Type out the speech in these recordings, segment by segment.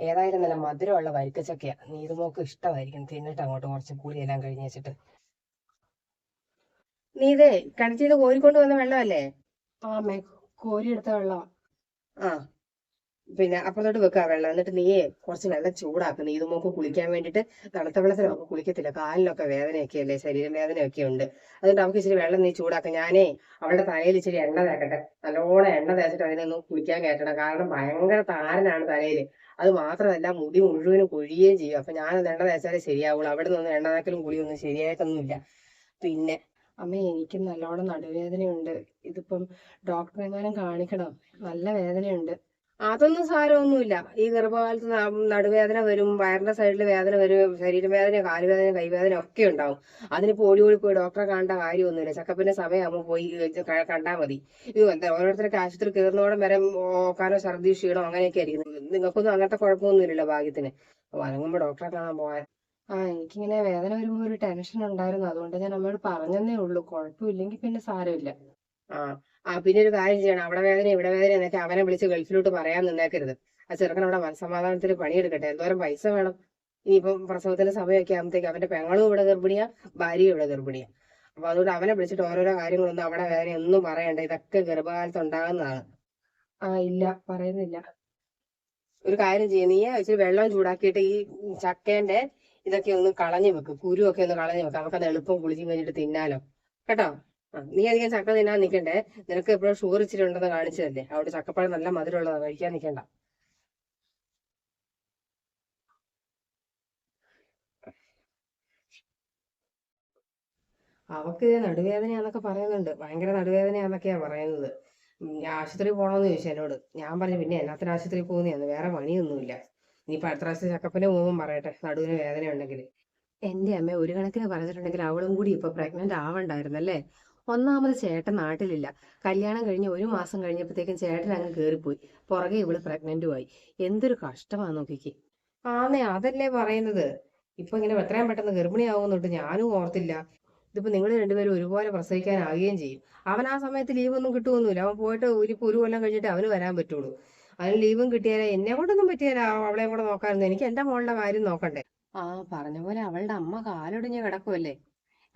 ഏതായാലും നല്ല മധുരമുള്ള വരിക്കച്ചക്കയാ. നീതുമോക്ക് ഇഷ്ടമായിരിക്കും. തിന്നിട്ട് അങ്ങോട്ട് കുറച്ച് പുളിയെല്ലാം കഴിഞ്ഞ് വെച്ചിട്ട്. നീ ഇതേ കിണറ്റിന്ന് കോരിക്കൊണ്ട് വന്ന വെള്ളമല്ലേ? ആ മേ കോരി എടുത്ത വെള്ളം ആ. പിന്നെ അപ്പുറത്തോട്ട് വെക്കുക വെള്ളം. എന്നിട്ട് നീ കുറച്ച് വെള്ളം ചൂടാക്കും. നീ ഇതുമോക്ക് കുളിക്കാൻ വേണ്ടിയിട്ട് തണുത്ത വെള്ളത്തിൽ അവൾക്ക് കുളിക്കത്തില്ല. കാലിനൊക്കെ വേദനയൊക്കെ അല്ലേ ശരീരം വേദനയൊക്കെ ഉണ്ട്. അതുകൊണ്ട് അവൾക്ക് ഇച്ചിരി വെള്ളം നീ ചൂടാക്കും. ഞാനേ അവളുടെ തലയിൽ ഇച്ചിരി എണ്ണ തേക്കട്ടെ. നല്ലോണം എണ്ണ തേച്ചിട്ട് അതിനൊന്ന് കുളിക്കാൻ കയറ്റണം. കാരണം ഭയങ്കര താരനാണ് തലയിൽ അത് മാത്രമല്ല മുടി മുഴുവനും കൊഴിയുകയും ചെയ്യും. അപ്പൊ ഞാനത് എണ്ണ തേച്ചാലേ ശരിയാവുള്ളൂ. അവിടെ നിന്ന് എണ്ണ തേക്കലും കുളിയൊന്നും ശരിയായിട്ടൊന്നുമില്ല. പിന്നെ അമ്മ എനിക്ക് നല്ലോണം നടുവേദനയുണ്ട്. ഇതിപ്പം ഡോക്ടറെ എങ്ങാനും കാണിക്കണം? നല്ല വേദനയുണ്ട്. അതൊന്നും സാരമൊന്നുമില്ല. ഈ ഗർഭകാലത്ത് നടുവേദന വരും വയറിന്റെ സൈഡിൽ വേദന വരും ശരീരവേദന കാലുവേദന കൈവേദന ഒക്കെ ഉണ്ടാവും. അതിനിപ്പോ ഓടി ഓടി പോയി ഡോക്ടറെ കാണേണ്ട കാര്യമൊന്നുമില്ല. ചെക്കപ്പിന്റെ സമയമാകുമ്പോൾ പോയി കണ്ടാൽ മതി. ഇത് എന്താ ഓരോരുത്തർക്ക് ആശുപത്രി കയറുന്നോടം വരെ ഓക്കാനോ ഛർദി ക്ഷീണോ അങ്ങനെയൊക്കെ ആയിരിക്കും നിങ്ങൾക്കൊന്നും അങ്ങനത്തെ കുഴപ്പമൊന്നുമില്ലല്ലോ ഭാഗ്യത്തിന്. വഴങ്ങുമ്പോ ഡോക്ടറെ കാണാൻ പോവാൻ ആ എനിക്കിങ്ങനെ വേദന വരുമ്പോ ഒരു ടെൻഷൻ ഉണ്ടായിരുന്നു. അതുകൊണ്ട് ഞാൻ അമ്മയോട് പറഞ്ഞതേ ഉള്ളൂ. കുഴപ്പമില്ലെങ്കിൽ പിന്നെ സാരമില്ല. ആ ആ പിന്നെ ഒരു കാര്യം ചെയ്യണം. അവിടെ വേദന ഇവിടെ വേദന എന്നൊക്കെ അവനെ വിളിച്ച് ഗൾഫിലോട്ട് പറയാൻ നിന്നേക്കരുത്. ആ ചെറുക്കൻ അവിടെ മനസമാധാനത്തിൽ പണിയെടുക്കട്ടെ. എന്തോരം പൈസ വേണം? ഇനിയിപ്പം പ്രസവത്തിന്റെ സമയമൊക്കെ ആകുമ്പോഴത്തേക്ക് അവന്റെ പെങ്ങളും ഇവിടെ ഗർഭിണിയാ ഭാര്യയും ഇവിടെ ഗർഭിണിയാ. അപ്പൊ അതുകൊണ്ട് അവനെ വിളിച്ചിട്ട് ഓരോരോ കാര്യങ്ങളൊന്നും അവിടെ വേദന ഒന്നും പറയണ്ട. ഇതൊക്കെ ഗർഭകാലത്ത് ഉണ്ടാകുന്നതാണ്. ആ ഇല്ല. പറയുന്നില്ല. ഒരു കാര്യം ചെയ്യ. നീ ഇച്ചിരി വെള്ളം ചൂടാക്കിയിട്ട് ഈ ചക്കേന്റെ ഇതൊക്കെ ഒന്ന് കളഞ്ഞു വെക്ക്. ഒക്കെ ഒന്ന് കളഞ്ഞു വെക്കാം. നമുക്കത് എളുപ്പം കുളിച്ചും കഴിഞ്ഞിട്ട് തിന്നാലോ. കേട്ടോ? നീ അധികം ചക്ക തിന്നാൻ നിൽക്കണ്ടേ നിനക്ക് എപ്പോഴും ഷുഗർ ഇച്ചിരി ഉണ്ടെന്ന് കാണിച്ചതല്ലേ? അവിടെ ചക്കപ്പഴം നല്ല മധുരമുള്ളതാണ് കഴിക്കാൻ നിൽക്കണ്ട അവക്ക് നടുവേദനയാന്നൊക്കെ പറയുന്നുണ്ട്. ഭയങ്കര നടുവേദനയാന്നൊക്കെയാ പറയുന്നത്. ഞാൻ ആശുപത്രി പോകണമെന്ന് ചോദിച്ചു എന്നോട്. ഞാൻ പറഞ്ഞു പിന്നെ എന്നാത്തിന് ആശുപത്രി പോകുന്നു? വേറെ പണിയൊന്നുമില്ല. ഇനിയിപ്പോ അടുത്ത പ്രാവശ്യം ചക്കപ്പിന് പോകുമ്പോൾ പറയട്ടെ നടുവിന് വേദന ഉണ്ടെങ്കിൽ എന്റെ അമ്മ ഒരു കണക്കിന് പറഞ്ഞിട്ടുണ്ടെങ്കിൽ അവളും കൂടി ഇപ്പൊ പ്രഗ്നന്റ് ആവണ്ടായിരുന്നല്ലേ? ഒന്നാമത് ചേട്ടൻ നാട്ടിലില്ല. കല്യാണം കഴിഞ്ഞ് ഒരു മാസം കഴിഞ്ഞപ്പോഴത്തേക്കും ചേട്ടൻ അങ്ങ് കയറിപ്പോയി പുറകെ ഇവൾ പ്രഗ്നന്റുമായി എന്തൊരു കഷ്ടമാണ് നോക്കിക്ക്. ആന്നേ അതല്ലേ പറയുന്നത്. ഇപ്പൊ ഇങ്ങനെ എത്രയും പെട്ടെന്ന് ഗർഭിണിയാവുന്നുണ്ട് ഞാനും ഓർത്തില്ല. ഇതിപ്പോ നിങ്ങൾ രണ്ടുപേരും ഒരുപോലെ പ്രസവിക്കാനാവുകയും ചെയ്യും. അവൻ ആ സമയത്ത് ലീവൊന്നും കിട്ടുമൊന്നുമില്ല അവൻ പോയിട്ട് ഒരു ഒരു കൊല്ലം കഴിഞ്ഞിട്ട് അവന് വരാൻ പറ്റുള്ളൂ. അവന് ലീവും കിട്ടിയാലേ എന്നെ കൊണ്ടൊന്നും പറ്റിയാലോ അവളെ കൂടെ നോക്കാറുണ്ട് എനിക്ക് എന്റെ മോളുടെ കാര്യം നോക്കണ്ടേ. ആ പറഞ്ഞ പോലെ അവളുടെ അമ്മ കാലൊടിഞ്ഞ് കിടക്കുമല്ലേ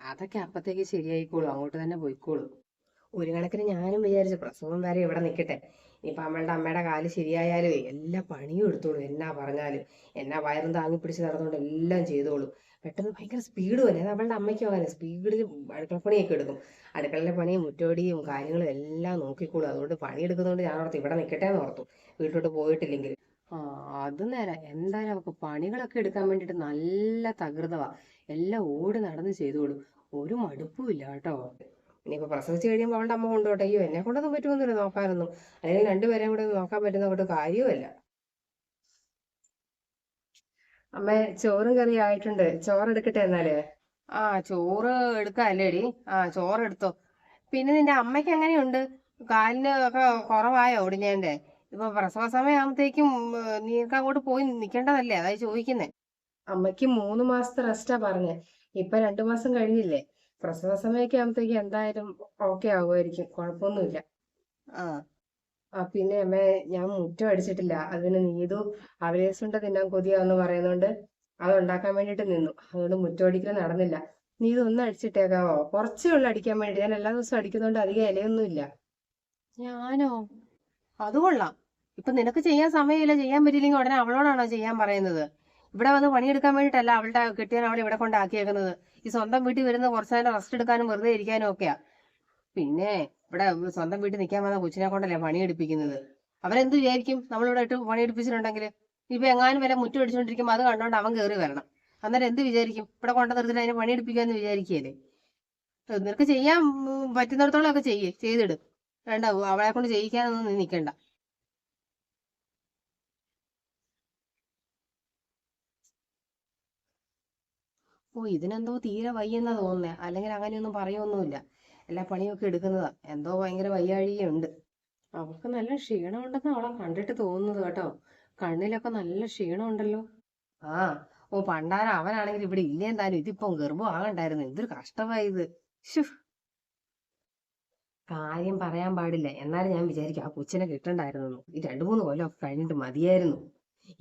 അതൊക്കെ അപ്പത്തേക്ക് ശരിയായിക്കോളും അങ്ങോട്ട് തന്നെ പോയിക്കോളും. ഒരു കണക്കിന് ഞാനും വിചാരിച്ചു പ്രസവം വരെ ഇവിടെ നിൽക്കട്ടെ ഇനിയിപ്പോൾ അമ്മയുടെ അമ്മയുടെ കാൽ ശരിയായാലും എല്ലാ പണിയും എടുത്തോളൂ എന്നാ പറഞ്ഞാലും. എന്നാ വയറും താങ്ങി പിടിച്ച് നടന്നുകൊണ്ട് എല്ലാം ചെയ്തോളൂ. പെട്ടെന്ന് ഭയങ്കര സ്പീഡ് തന്നെ അത് അവളുടെ അമ്മയ്ക്കും അങ്ങനെ സ്പീഡിൽ അടുക്കള പണിയൊക്കെ എടുക്കും. അടുക്കളയിലെ പണിയും മുറ്റോടിയും കാര്യങ്ങളും എല്ലാം നോക്കിക്കോളും. അതുകൊണ്ട് പണി എടുക്കുന്നതുകൊണ്ട് ഞാൻ ഓർത്തു ഇവിടെ നിൽക്കട്ടെ എന്ന് ഓർത്തു. വീട്ടിലോട്ട് പോയിട്ടില്ലെങ്കിൽ. ആ അത് നേരെ. എന്തായാലും അവൾക്ക് പണികളൊക്കെ എടുക്കാൻ വേണ്ടിയിട്ട് നല്ല തകൃതവാ. എല്ലാം ഓടി നടന്ന് ചെയ്തോളും. ഒരു മടുപ്പും ഇല്ല കേട്ടോ. ഇനിയിപ്പോ പ്രസവിച്ച് കഴിയുമ്പോൾ അവളുടെ അമ്മ കൊണ്ടോട്ടെ. അയ്യോ എന്നെ കൊണ്ടൊന്നും പറ്റുമെന്നില്ല നോക്കാനൊന്നും. അല്ലെങ്കിൽ രണ്ടുപേരെയും കൂടെ നോക്കാൻ പറ്റുന്ന കൊണ്ട് കാര്യവുമല്ല. അമ്മ ചോറും കറി ആയിട്ടുണ്ട്. ചോറ് എടുക്കട്ടെ എന്നാൽ? ആ ചോറ് എടുക്കാല്ലേടി. ആ ചോറ് എടുത്തോ പിന്നെ നിന്റെ അമ്മയ്ക്ക് എങ്ങനെയുണ്ട്? കാലിന് ഒക്കെ കുറവായോ ഒടിഞ്ഞേന്റെ ഇപ്പൊ പ്രസവ സമയമാകുമ്പത്തേക്കും നീക്ക് അങ്ങോട്ട് പോയി നിൽക്കേണ്ടതല്ലേ അതായി ചോദിക്കുന്നേ. അമ്മയ്ക്ക് മൂന്ന് മാസത്തെ റെസ്റ്റാ പറഞ്ഞേ. ഇപ്പൊ രണ്ടു മാസം കഴിഞ്ഞില്ലേ? പ്രസവ സമയമൊക്കെ ആകുമ്പോഴത്തേക്ക് എന്തായാലും ഓക്കെ ആകുമായിരിക്കും കുഴപ്പമൊന്നുമില്ല. ആ. ആ പിന്നെ അമ്മേ ഞാൻ മുറ്റം അടിച്ചിട്ടില്ല. അതിന് നീതു അവലേസുണ്ട തിന്നാൻ കൊതിയാന്ന് പറയുന്നോണ്ട് അത് ഉണ്ടാക്കാൻ വേണ്ടിട്ട് നിന്നു. അതുകൊണ്ട് മുറ്റം അടിക്കൽ നടന്നില്ല. നീതു ഒന്ന് അടിച്ചിട്ടേക്കാവോ? കുറച്ചേ ഉള്ളു അടിക്കാൻ വേണ്ടി. ഞാൻ എല്ലാ ദിവസവും അടിക്കുന്നോണ്ട് അധികം ഇലയൊന്നും ഇല്ല ഞാനോ? അത് കൊള്ളാം. ഇപ്പൊ നിനക്ക് ചെയ്യാൻ സമയമില്ല. ചെയ്യാൻ പറ്റിയില്ലെങ്കിൽ ഉടനെ അവളോടാണോ ചെയ്യാൻ പറയുന്നത്? ഇവിടെ വന്ന് പണിയെടുക്കാൻ വേണ്ടിയിട്ടല്ല അവളുടെ കെട്ടിയാൻ അവളെ ഇവിടെ കൊണ്ടാക്കിയേക്കുന്നത്. ഈ സ്വന്തം വീട്ടിൽ വരുന്ന കുറച്ചു നേരം റെസ്റ്റ് എടുക്കാനും വെറുതെ ഇരിക്കാനും ഒക്കെയാ. പിന്നെ ഇവിടെ സ്വന്തം വീട്ടിൽ നിൽക്കാൻ വന്ന കൊച്ചിനെ കൊണ്ടല്ലേ പണിയെടുപ്പിക്കുന്നത്? അവരെന്ത് വിചാരിക്കും? നമ്മളിവിടെ ഇട്ട് പണിയെടുപ്പിച്ചിട്ടുണ്ടെങ്കിൽ ഇപ്പൊ എങ്ങാനും വരെ മുറ്റം അടിച്ചുകൊണ്ടിരിക്കുമ്പോൾ അത് കണ്ടോണ്ട് അവൻ കയറി വരണം. അന്നേരം എന്ത് വിചാരിക്കും? ഇവിടെ കൊണ്ടു നിർത്തിട്ട് അതിനെ പണിയെടുപ്പിക്കാന്ന് വിചാരിക്കുകയല്ലേ? നിനക്ക് ചെയ്യാൻ പറ്റുന്നിടത്തോളം ഒക്കെ ചെയ്യേ. ചെയ്തിട്. വേണ്ട അവളെ കൊണ്ട് ചെയ്യിക്കാനൊന്നും നീ നിൽക്കണ്ട ഓ ഇതിനെന്തോ തീരെ വയ്യെന്നാ തോന്നുന്നേ. അല്ലെങ്കിൽ അങ്ങനെയൊന്നും പറയൊന്നുമില്ല. എല്ലാ പണിയൊക്കെ എടുക്കുന്നതാ. എന്തോ ഭയങ്കര വയ്യാഴികയുണ്ട്. അവൾക്ക് നല്ല ക്ഷീണമുണ്ടെന്ന് അവളെ കണ്ടിട്ട് തോന്നുന്നത് കേട്ടോ. കണ്ണിലൊക്കെ നല്ല ക്ഷീണമുണ്ടല്ലോ. ആ ഓ പണ്ടാരം അവനാണെങ്കിൽ ഇവിടെ ഇല്ലേ എന്തായാലും? ഇതിപ്പം ഗർഭം ആകണ്ടായിരുന്നു. എന്തൊരു കഷ്ടമായി ഇത്. കാര്യം പറയാൻ പാടില്ല. എന്നാലും ഞാൻ വിചാരിക്കും ആ കൊച്ചിനെ കിട്ടണ്ടായിരുന്നു ഈ രണ്ടു മൂന്ന് കൊല്ലം കഴിഞ്ഞിട്ട് മതിയായിരുന്നു.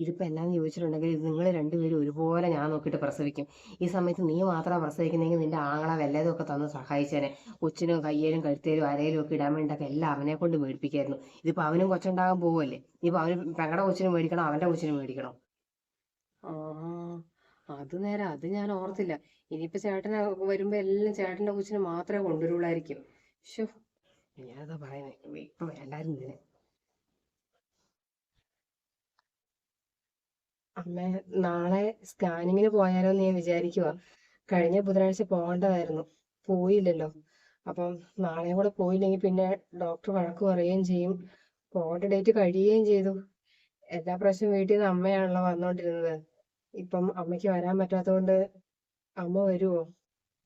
ഇതിപ്പോ എന്നാന്ന് ചോദിച്ചിട്ടുണ്ടെങ്കിൽ ഇത് നിങ്ങൾ രണ്ടുപേരും ഒരുപോലെ ഞാൻ നോക്കിയിട്ട് പ്രസവിക്കും. ഈ സമയത്ത് നീ മാത്രമാണ് പ്രസവിക്കുന്നെങ്കിൽ നിന്റെ ആങ്ങളെ വല്ലതും ഒക്കെ തന്ന് സഹായിച്ചേനെ. കൊച്ചിനും കയ്യേലും കഴുത്തേലും അരയിലും ഒക്കെ ഇടാൻ വേണ്ടിയൊക്കെ എല്ലാം അവനെ കൊണ്ട് മേടിപ്പിക്കായിരുന്നു. ഇതിപ്പോൾ അവനും കൊച്ചുണ്ടാകാൻ പോവല്ലേ? ഇപ്പൊ അവന് പെങ്ങളുടെ കൊച്ചിന് മേടിക്കണം? അവന്റെ കൊച്ചിന് മേടിക്കണം? ആ അത് നേരം അത് ഞാൻ ഓർത്തില്ല. ഇനിയിപ്പോ ചേട്ടനെ വരുമ്പോ എല്ലാം ചേട്ടന്റെ കൊച്ചിന് മാത്രമേ കൊണ്ടുവരുള്ളായിരിക്കും. ഞാനതാ പറയുന്നത് ഇപ്പൊ വേണ്ടായിരുന്നു ഇതിന് അമ്മ നാളെ സ്കാനിങ്ങിന് പോയാലോ എന്ന് ഞാൻ വിചാരിക്കുക കഴിഞ്ഞ ബുധനാഴ്ച പോകേണ്ടതായിരുന്നു. പോയില്ലല്ലോ. അപ്പം നാളെയും കൂടെ പോയില്ലെങ്കിൽ പിന്നെ ഡോക്ടർ വഴക്ക് പറയുകയും ചെയ്യും. പോകേണ്ട ഡേറ്റ് കഴിയുകയും ചെയ്തു. എല്ലാ പ്രാവശ്യവും വീട്ടിൽ നിന്ന് അമ്മയാണല്ലോ വന്നോണ്ടിരുന്നത്. ഇപ്പം അമ്മയ്ക്ക് വരാൻ പറ്റാത്തതുകൊണ്ട് അമ്മ വരുമോ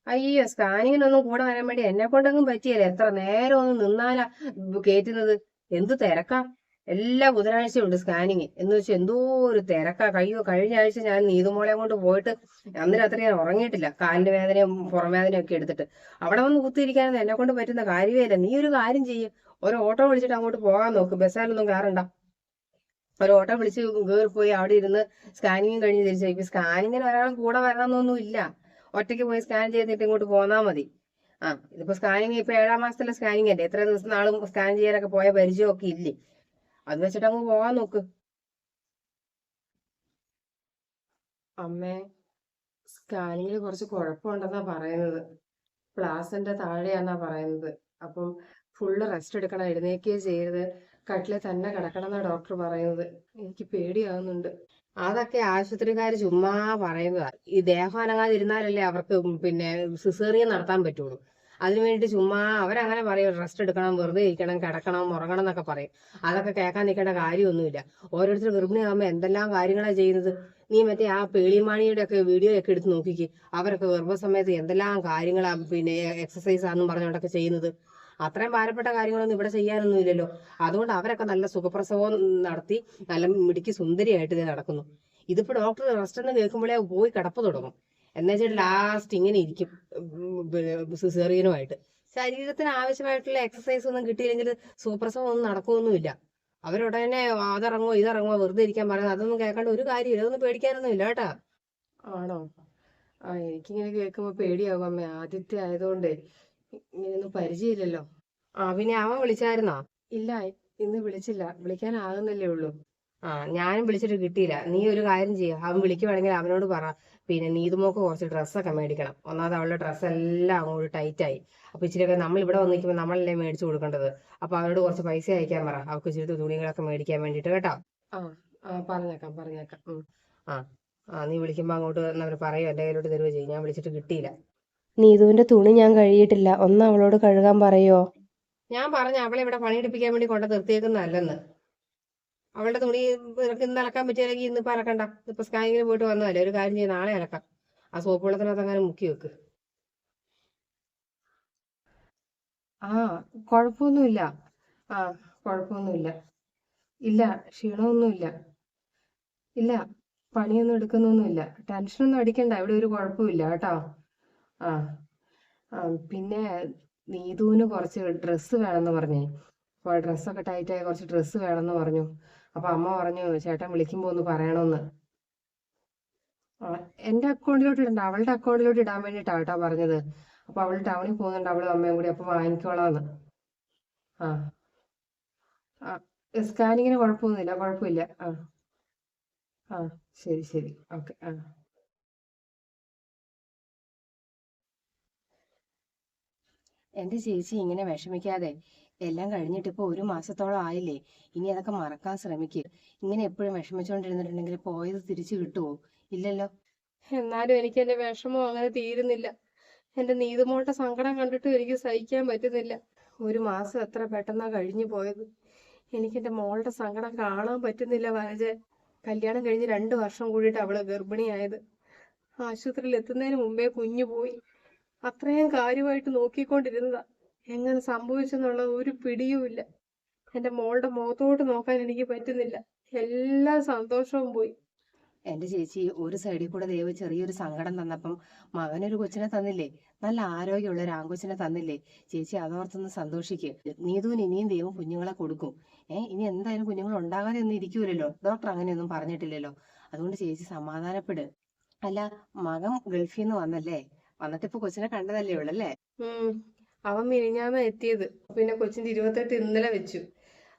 അയ്യോ സ്കാനിങ്ങിനൊന്നും കൂടെ വരാൻ വേണ്ടി എന്നെ കൊണ്ടൊന്നും പറ്റിയല്ല? എത്ര നേരം ഒന്ന് നിന്നാലാ കേറ്റുന്നത് എന്ത് തിരക്കാ? എല്ലാ ബുധനാഴ്ചയും ഉണ്ട് സ്കാനിങ് എന്ന് വെച്ചാൽ എന്തോ ഒരു തിരക്കാ. കഴിയോ കഴിഞ്ഞ ആഴ്ച ഞാൻ നീതുമോളെ കൊണ്ട് പോയിട്ട് അന്ന് രാത്രി ഞാൻ ഉറങ്ങിയിട്ടില്ല. കാലിന്റെ വേദനയും പുറം വേദനയും ഒക്കെ എടുത്തിട്ട്. അവിടെ വന്ന് കുത്തിയിരിക്കാനൊന്നും എന്നെ കൊണ്ട് പറ്റുന്ന കാര്യമേ ഇല്ല. നീ ഒരു കാര്യം ചെയ്യ്. ഒരു ഓട്ടോ വിളിച്ചിട്ട് അങ്ങോട്ട് പോകാൻ നോക്ക്. ബസ്സാലൊന്നും കയറണ്ട ഒരു ഓട്ടോ വിളിച്ച് കയറി പോയി അവിടെ ഇരുന്ന് സ്കാനിങ്ങും കഴിഞ്ഞ് തിരിച്ചു ഇപ്പൊ സ്കാനിങ്ങിന് ഒരാളും കൂടെ വരണമെന്നൊന്നും ഇല്ല. ഒറ്റയ്ക്ക് പോയി സ്കാൻ ചെയ്തിട്ട് ഇങ്ങോട്ട് പോന്നാൽ മതി. ആ ഇതിപ്പോ സ്കാനിങ് ഇപ്പൊ ഏഴാം മാസത്തിലെ സ്കാനിങ് അല്ലേ? എത്ര ദിവസം നാളും സ്കാൻ ചെയ്യാനൊക്കെ പോയ പരിചയമൊക്കെ ഇല്ലേ? അത് വെച്ചിട്ട് അങ്ങ് പോകാൻ നോക്ക്. അമ്മേ സ്കാനിങ്ങിൽ കുറച്ച് കുഴപ്പമുണ്ടെന്നാ പറയുന്നത്. പ്ലാസിന്റെ താഴെയാന്നാ പറയുന്നത്. അപ്പം ഫുള്ള് റെസ്റ്റ് എടുക്കണം എഴുന്നേക്കേ ചെയ്യരുത്. കട്ടിലെ തന്നെ കിടക്കണം എന്നാ ഡോക്ടർ പറയുന്നത്. എനിക്ക് പേടിയാവുന്നുണ്ട്. അതൊക്കെ ആശുപത്രിക്കാർ ചുമ്മാ പറയുന്നതാ. ഈ ദേഹം അനങ്ങാതിരുന്നാലല്ലേ അവർക്ക് പിന്നെ സിസേറിയൻ നടത്താൻ പറ്റുള്ളൂ. അതിനു വേണ്ടിയിട്ട് ചുമ്മാ അവരങ്ങനെ പറയും റെസ്റ്റ് എടുക്കണം വെറുതെ ഇരിക്കണം കിടക്കണം ഉറങ്ങണം എന്നൊക്കെ പറയും. അതൊക്കെ കേൾക്കാൻ നിൽക്കേണ്ട കാര്യമൊന്നുമില്ല. ഓരോരുത്തർ ഗർഭിണിയാകുമ്പോൾ എന്തെല്ലാം കാര്യങ്ങളാണ് ചെയ്യുന്നത്? നീ മറ്റേ ആ പേളിമാണിയുടെ ഒക്കെ വീഡിയോ ഒക്കെ എടുത്ത് നോക്കിക്ക്. അവരൊക്കെ ഗർഭസമയത്ത് എന്തെല്ലാം കാര്യങ്ങളാണ് പിന്നെ എക്സസൈസ് ആണെന്നും പറഞ്ഞുകൊണ്ടൊക്കെ ചെയ്യുന്നത്? അത്രയും ഭാരപ്പെട്ട കാര്യങ്ങളൊന്നും ഇവിടെ ചെയ്യാനൊന്നും ഇല്ലല്ലോ അതുകൊണ്ട് അവരൊക്കെ നല്ല സുഖപ്രസവം നടത്തി നല്ല മിടുക്കി സുന്ദരിയായിട്ട് നടക്കുന്നു. ഇതിപ്പോ ഡോക്ടർ റെസ്റ്റ് എന്ന് കേൾക്കുമ്പോഴേ പോയി കിടപ്പ് തുടങ്ങും. എന്ന് വെച്ചാൽ ലാസ്റ്റ് ഇങ്ങനെ ഇരിക്കും. സിസേറിയനുമായിട്ട് ശരീരത്തിന് ആവശ്യമായിട്ടുള്ള എക്സസൈസ് ഒന്നും കിട്ടിയില്ലെങ്കിൽ സൂപ്രസവം ഒന്നും നടക്കുകയൊന്നുമില്ല അവരുടനെ അതിറങ്ങോ ഇതിറങ്ങോ വെറുതെ ഇരിക്കാൻ പറയുന്നത് അതൊന്നും കേൾക്കാണ്ട് ഒരു കാര്യമില്ല. അതൊന്നും പേടിക്കാനൊന്നും ഇല്ല കേട്ടാ. ആണോ? ആ എനിക്കിങ്ങനെ കേൾക്കുമ്പോ പേടിയാവും അമ്മ. ആദ്യത്തെ ആയതുകൊണ്ട്. ഇങ്ങനെയൊന്നും പരിചയമില്ലല്ലോ. ആ പിന്നെ അവൻ വിളിച്ചായിരുന്നോ? ഇല്ല ഇന്ന് വിളിച്ചില്ല. വിളിക്കാനാകുന്നല്ലേ ഉള്ളൂ. ആ ഞാനും വിളിച്ചിട്ട് കിട്ടിയില്ല. നീ ഒരു കാര്യം ചെയ്യ. അവൻ വിളിക്കുവാണെങ്കിൽ അവനോട് പറ. പിന്നെ നീതുമോക്ക് കുറച്ച് ഡ്രസ്സൊക്കെ മേടിക്കണം. ഒന്നാമത് അവളുടെ ഡ്രസ്സ് എല്ലാം അങ്ങോട്ട് ടൈറ്റ് ആയി. അപ്പൊ ഇച്ചിരിയൊക്കെ നമ്മൾ ഇവിടെ വന്ന് നിൽക്കുമ്പോൾ നമ്മളല്ലേ മേടിച്ചു കൊടുക്കേണ്ടത്. അപ്പൊ അവരോട് കുറച്ച് പൈസ അയക്കാൻ പറ. അവർക്ക് ഇച്ചിരി തുണികളൊക്കെ മേടിക്കാൻ വേണ്ടിട്ട് കേട്ടോ. ആ ആ പറഞ്ഞേക്കാം പറഞ്ഞേക്കാം. ആ ആ നീ വിളിക്കുമ്പോ അങ്ങോട്ട് അവർ പറയോ. എന്റെ കയ്യിലോട്ട് തരുവോ ചെയ്യും. ഞാൻ വിളിച്ചിട്ട് കിട്ടിയില്ല. നീതുവിന്റെ തുണി ഞാൻ കഴിയിട്ടില്ല ഒന്ന് അവളോട് കഴുകാൻ പറയോ? ഞാൻ പറഞ്ഞ അവളെ ഇവിടെ പണിയെടുപ്പിക്കാൻ വേണ്ടി കൊണ്ട് നിർത്തിയേക്കുന്നതല്ലെന്ന്. അവളുടെ തുണി നിനക്ക് ഇന്ന് അലക്കാൻ പറ്റിയില്ലെങ്കിൽ ഇന്ന് ഇപ്പൊ അലക്കണ്ട. ഇപ്പൊ സ്കാനിങ്ങിന് പോയിട്ട് വന്നതല്ലേ. ഒരു കാര്യം ചെയ്ത് നാളെ അലക്കാം. ആ സോപ്പ് വെള്ളത്തിനകത്ത് അങ്ങനെ മുക്കി വെക്ക്. ആ കുഴപ്പമൊന്നുമില്ല ആ കുഴപ്പമൊന്നുമില്ല ഇല്ല ക്ഷീണമൊന്നുമില്ല. ഇല്ല പണിയൊന്നും എടുക്കുന്നൊന്നുമില്ല. ടെൻഷനൊന്നും അടിക്കണ്ട. ഇവിടെ ഒരു കുഴപ്പമില്ല കേട്ടോ. ആ ആ പിന്നെ നീതുവിന് കുറച്ച് ഡ്രസ്സ് വേണമെന്ന് പറഞ്ഞേ. അപ്പോൾ ഡ്രസ്സൊക്കെ ടൈറ്റായി കുറച്ച് ഡ്രസ്സ് വേണമെന്ന് പറഞ്ഞു. അപ്പൊ അമ്മ പറഞ്ഞു ചേട്ടൻ വിളിക്കുമ്പോ ഒന്ന് പറയണമെന്ന് എന്റെ അക്കൗണ്ടിലോട്ട് ഇടണ്ട അവളുടെ അക്കൗണ്ടിലോട്ട് ഇടാൻ വേണ്ടിട്ടാണ് കേട്ടോ പറഞ്ഞത്. അപ്പൊ അവൾ ടൗണിൽ പോകുന്നുണ്ട് അവളും അമ്മയും കൂടി അപ്പൊ വാങ്ങിക്കോളാന്ന്. ആ സ്കാനിങ്ങിന് കുഴപ്പമൊന്നുമില്ല കുഴപ്പമില്ല. ആ. ആ ശരി ശരി. ഓക്കെ ആ. എന്റെ ചേച്ചി ഇങ്ങനെ വിഷമിക്കാതെ എല്ലാം കഴിഞ്ഞിട്ട് ഇപ്പൊ ഒരു മാസത്തോളം ആയില്ലേ? ഇനി അതൊക്കെ മറക്കാൻ ശ്രമിക്കുക ഇങ്ങനെ എപ്പോഴും വിഷമിച്ചുകൊണ്ടിരുന്നിട്ടുണ്ടെങ്കിൽ പോയത് തിരിച്ചു കിട്ടുമോ ഇല്ലല്ലോ. എന്നാലും എനിക്ക് എന്റെ വിഷമം അങ്ങനെ തീരുന്നില്ല. എന്റെ നീതുമോളുടെ സങ്കടം കണ്ടിട്ട് എനിക്ക് സഹിക്കാൻ പറ്റുന്നില്ല. ഒരു മാസം എത്ര പെട്ടെന്നാ കഴിഞ്ഞു പോയത്. എനിക്ക് എന്റെ മോളുടെ സങ്കടം കാണാൻ പറ്റുന്നില്ല വനജ കല്യാണം കഴിഞ്ഞ് രണ്ട് വർഷം കൂടിയിട്ട് അവൾ ഗർഭിണിയായത്. ആശുപത്രിയിൽ എത്തുന്നതിന് മുമ്പേ കുഞ്ഞു പോയി അത്രയും കാര്യമായിട്ട് നോക്കിക്കൊണ്ടിരുന്നതാ. എങ്ങനെ സംഭവിച്ചെന്നുള്ള ഒരു പിടിയുമില്ല എന്റെ മോളുടെ മുഖത്തോട്ട് നോക്കാൻ എനിക്ക് പറ്റുന്നില്ല. എല്ലാ സന്തോഷവും പോയി. എന്റെ ചേച്ചി ഒരു സൈഡിൽ കൂടെ ദൈവം ചെറിയൊരു സങ്കടം തന്നപ്പം മകനൊരു കൊച്ചിനെ തന്നില്ലേ? നല്ല ആരോഗ്യമുള്ള ഒരു ആൺകൊച്ചിനെ തന്നില്ലേ? ചേച്ചി അതോർത്തൊന്ന് സന്തോഷിക്ക്. നീതുവിന് ഇനിയും ദൈവം കുഞ്ഞുങ്ങളെ കൊടുക്കും. ഏ ഇനി എന്തായാലും കുഞ്ഞുങ്ങൾ ഉണ്ടാകാതെ ഒന്നും ഇരിക്കൂലല്ലോ? ഡോക്ടർ അങ്ങനെയൊന്നും പറഞ്ഞിട്ടില്ലല്ലോ? അതുകൊണ്ട് ചേച്ചി സമാധാനപ്പെട്. അല്ല മകൻ ഗൾഫിൽ നിന്ന് വന്നല്ലേ? വന്നിട്ട് ഇപ്പൊ കൊച്ചിനെ കണ്ടതല്ലേ ഉള്ളൂ അല്ലേ അവൻ മിനിഞ്ഞാന്ന് എത്തിയത്. പിന്നെ കൊച്ചിന്റെ ഇരുപത്തെട്ട് ഇന്നലെ വെച്ചു.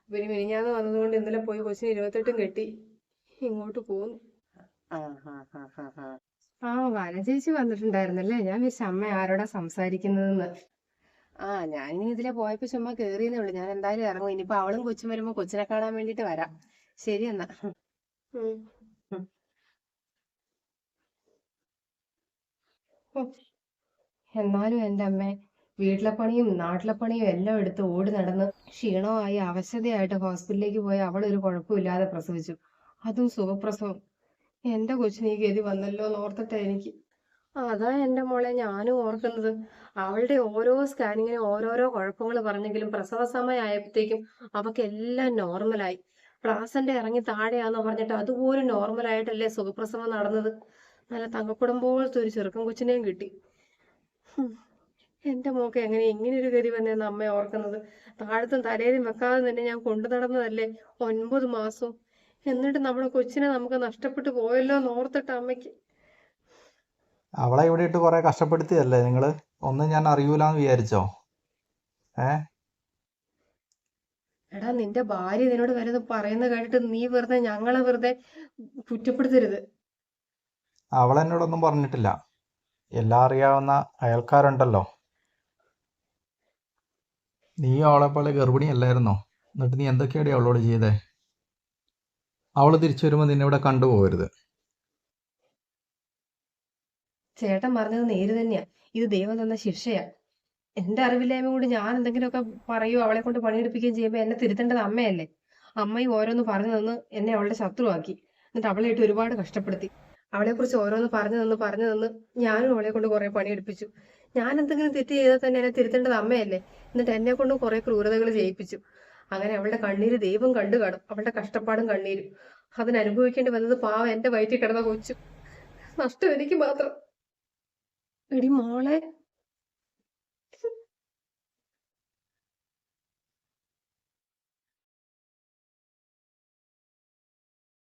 പിന്നെ മിനിഞ്ഞാന്ന് വന്നതുകൊണ്ട് ഇന്നലെ പോയി കൊച്ചിന് ഇരുപത്തെട്ടും കെട്ടി. ഇങ്ങോട്ട് പോന്നു. ആ വന ചേച്ചി വന്നിട്ടുണ്ടായിരുന്നല്ലേ? ഞാൻ വിചാരിച്ചു അമ്മ ആരോടാ സംസാരിക്കുന്നതെന്ന്. ആ ഞാനിനി ഇതിലെ പോയപ്പോ ചുമ്മാ കേറിയെന്നേ ഉള്ളു. ഞാൻ എന്തായാലും ഇറങ്ങും. ഇനിയിപ്പോ അവളും കൊച്ചും വരുമ്പോ കൊച്ചിനെ കാണാൻ വേണ്ടിട്ട് വരാം. ശരി എന്നാ. എന്നാലും എന്റെ അമ്മേ വീട്ടിലെ പണിയും നാട്ടിലെ പണിയും എല്ലാം എടുത്ത് ഓടി നടന്ന് ക്ഷീണമായി അവശതയായിട്ട് ഹോസ്പിറ്റലിലേക്ക് പോയ അവൾ ഒരു കുഴപ്പമില്ലാതെ പ്രസവിച്ചു. അതും സുഖപ്രസവം. എന്റെ കൊച്ചിന് ഈ ഗതി വന്നല്ലോ എന്ന് ഓർത്തിട്ടാ എനിക്ക്. അതാ എന്റെ മോളെ ഞാനും ഓർക്കുന്നത്. അവളുടെ ഓരോ സ്കാനിങ്ങിനും ഓരോരോ കുഴപ്പങ്ങൾ പറഞ്ഞെങ്കിലും പ്രസവ സമയമായപ്പോഴത്തേക്കും അവക്ക് എല്ലാം നോർമലായി പ്ലാസന്റെ ഇറങ്ങി താഴെയാന്ന് പറഞ്ഞിട്ട് അതുപോലും നോർമലായിട്ടല്ലേ സുഖപ്രസവം നടന്നത്? നല്ല തങ്കക്കുടം പോലത്തെ ഒരു ചെറുക്കൻ കൊച്ചിനെയും കിട്ടി. ഹും. എന്റെ മോക്ക് എങ്ങനെ ഇങ്ങനെ ഒരു ഗതി വന്നതെന്ന് അമ്മ ഓർക്കുന്നത്. താഴത്തും തലയിലും വെക്കാതെ തന്നെ ഞാൻ കൊണ്ടു നടന്നതല്ലേ? ഒൻപത് മാസവും എന്നിട്ട് നമ്മുടെ കൊച്ചിനെ നമുക്ക് നഷ്ടപ്പെട്ടു പോയല്ലോ എന്ന് ഓർത്തിട്ട് അമ്മയ്ക്ക്. അവളെ ഇവിടെ ഇട്ട് കുറെ കഷ്ടപ്പെടുത്തിയല്ലേ നിങ്ങൾ? ഒന്നും ഞാൻ അറിയൂലെന്ന് വിചാരിച്ചോ? ഏ? എടാ നിന്റെ ഭാര്യ നിന്നോട് വലുത് പറയുന്ന കേട്ടിട്ട് നീ വെറുതെ ഞങ്ങളെ വെറുതെ കുറ്റപ്പെടുത്തരുത്. അവൾ എന്നോടൊന്നും പറഞ്ഞിട്ടില്ല. എല്ലാം അറിയാവുന്ന അയൽക്കാരുണ്ടല്ലോ. നീ അവളെ പോലെ ഗർഭിണിയല്ലായിരുന്നോ? എന്നിട്ട് നീ എന്തൊക്കെയാടി അവളോട് ചെയ്തേ? അവൾ തിരിച്ചു വരുമ്പോൾ നിന്നെ ഇവിടെ കണ്ടുപോകരുത്. ചേട്ടൻ പറഞ്ഞത് നേര് തന്നെയാ. ഇത് ദൈവം തന്ന ശിക്ഷയാ. എന്റെ അറിവില്ലായ്മ കൂടി ഞാൻ എന്തെങ്കിലുമൊക്കെ പറയുകയോ അവളെ കൊണ്ട് പണിയെടുപ്പിക്കുകയും ചെയ്യുമ്പോൾ എന്നെ തിരുത്തേണ്ടത് അമ്മയല്ലേ? അമ്മയും ഓരോന്ന് പറഞ്ഞു തന്ന് എന്നെ അവളുടെ ശത്രുവാക്കി. എന്നിട്ട് അവളെ ഇട്ട് ഒരുപാട് കഷ്ടപ്പെടുത്തി. അവളെ കുറിച്ച് ഓരോന്ന് പറഞ്ഞു തന്ന് പറഞ്ഞു തന്ന് ഞാനും അവളെ കൊണ്ട് കുറെ പണിയെടുപ്പിച്ചു ഞാൻ എന്തെങ്കിലും തെറ്റ് ചെയ്താൽ തന്നെ എന്നെ തിരുത്തേണ്ടത് അമ്മയല്ലേ? എന്നിട്ട് എന്നെ കൊണ്ട് കുറെ ക്രൂരതകൾ ചെയ്യിപ്പിച്ചു. അങ്ങനെ അവളുടെ കണ്ണീര് ദൈവം കണ്ടു കാണും. അവളുടെ കഷ്ടപ്പാടും കണ്ണീരും. അതിന് അനുഭവിക്കേണ്ടി വന്നത് പാവ എന്റെ വയറ്റിൽ കിടന്ന കൊച്ചു. നഷ്ടം എനിക്ക് മാത്രം. എടി മോളെ.